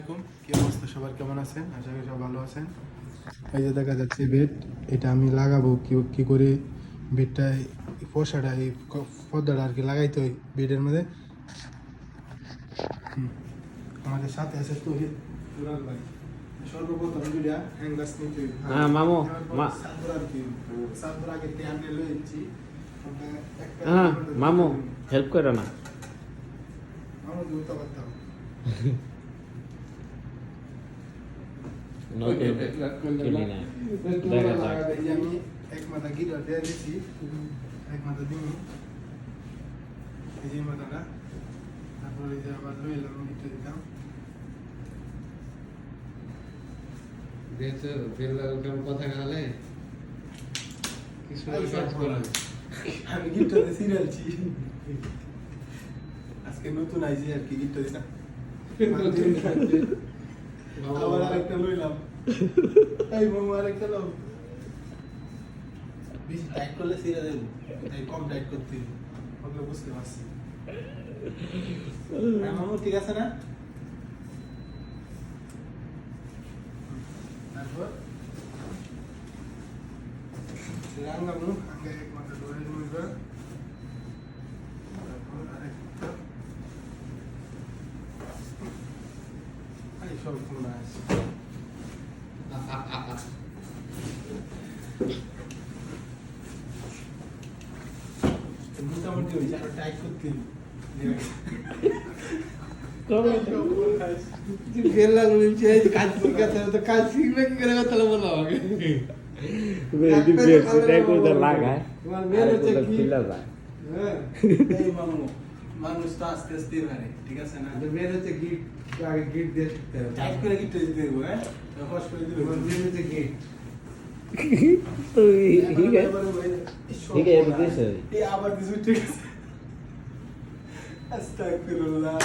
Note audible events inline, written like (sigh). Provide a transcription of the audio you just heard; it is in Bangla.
আলাইকুম। কি অবস্থা? সবার কেমন আছেন? আশা করি সব ভালো আছেন। এই যে দেখা যাচ্ছে বেড এটা আমি লাগাবো। কি কি করে বেডটা এই পর্দাটা আর কি লাগাইতে হয় বেডের মধ্যে। আমাদের সাথে আছে তহিদ। দুলাল ভাই সর্বপ্রথম দুইটা হ্যাঙ্গাস নিতে হ্যাঁ, মামু, সাতবার আগে হ্যাঁ মামু হেল্প করো না। মামু দুটো করতাম (laughs) দিয়ে দিচ্ছি এক মাথা দিই এই যে মাথাটা তারপরে যে আবার এলাম গিটার দিতাম দেখছ বেল্লার কেমন কথা গালে কি সুন্দর কাজ করে আমি দিয়ে সিরিয়ালছি আজকে নতুন আইছি আর কি গিটার দিতাম আবার আরেকটা লইলাম। এই মামু আরেকটা লাও বেশি টাইট করলে সিরিয়াল দেবো তাই কম টাইট করতে হবে। বুঝতে পারছি। হ্যাঁ মামু ঠিক আছে না? তারপর? রাঙ্গামু আগে এক মাথা ধরে নিবা তারপর আরেকটা এই সব কোনা আছে মোটামুটি হয়েছে আরও টাইট করতে লাগায় হ্যাঁ মানুষ তো আস্তে আস্তে পারে ঠিক আছে না? মেয়ে হচ্ছে গিট আগে গিট দিয়ে শিখতে হবে। টাইট করে গিটটা দিতে দেবো হ্যাঁ? হস করে দিলে তোমার হচ্ছে গিট ঠিক আছে। ঠিক আছে, দিয়েছে। এই আবার কিছু ঠিক আছে। আস্তাগফিরুল্লাহ।